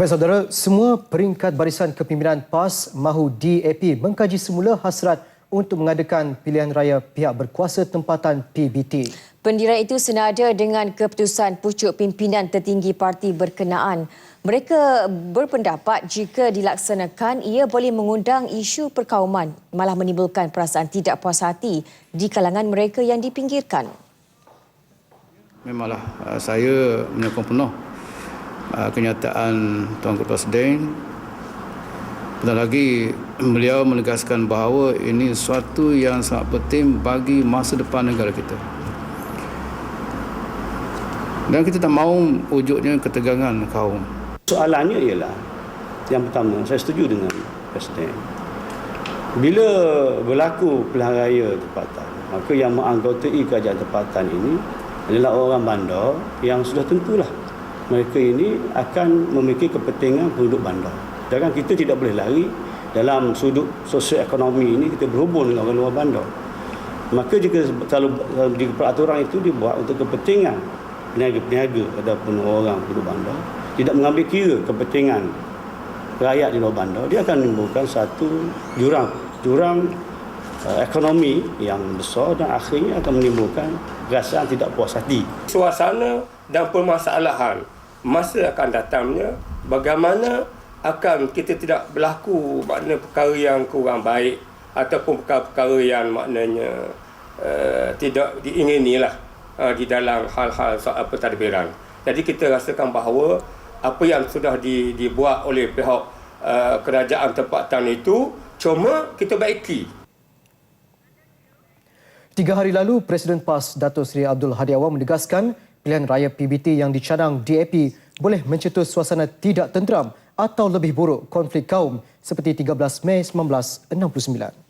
Baik saudara, semua peringkat barisan kepimpinan PAS mahu DAP mengkaji semula hasrat untuk mengadakan pilihan raya pihak berkuasa tempatan PBT. Pendirian itu senada dengan keputusan pucuk pimpinan tertinggi parti berkenaan. Mereka berpendapat jika dilaksanakan ia boleh mengundang isu perkauman malah menimbulkan perasaan tidak puas hati di kalangan mereka yang dipinggirkan. Memanglah uh, saya menyokong penuh uh, kenyataan Tuan Ketua Presiden. Betul lagi beliau menegaskan bahawa ini suatu yang sangat penting bagi masa depan negara kita. Dan kita tak mahu wujudnya ketegangan kaum. Soalannya ialah yang pertama, saya setuju dengan Presiden. Bila berlaku pilihan raya tempatan, maka yang menganggotai kerajaan tempatan ini adalah orang bandar yang sudah tentulah mereka ini akan memiliki kepentingan penduduk bandar. Sedangkan kita tidak boleh lari dalam sudut sosioekonomi ini kita berhubung dengan orang luar bandar. Maka jika selalu di peraturan itu dibuat untuk kepentingan peniaga-peniaga ataupun orang penduduk bandar tidak mengambil kira kepentingan rakyat di luar bandar dia akan menimbulkan satu jurang jurang uh, ekonomi yang besar dan akhirnya akan menimbulkan perasaan tidak puas hati suasana dan permasalahan masa akan datangnya bagaimana akan kita tidak berlaku makna perkara yang kurang baik ataupun perkara-perkara yang maknanya uh, tidak diingini lah uh, di dalam hal-hal soal pentadbiran. Jadi kita rasakan bahawa apa yang sudah di, dibuat oleh pihak uh, kerajaan tempatan itu cuma kita baiki Tiga hari lalu, Presiden PAS Datuk Seri Abdul Hadi Awang menegaskan pilihan raya PBT yang dicadang DAP boleh mencetus suasana tidak tenteram atau lebih buruk konflik kaum seperti 13 Mei 1969.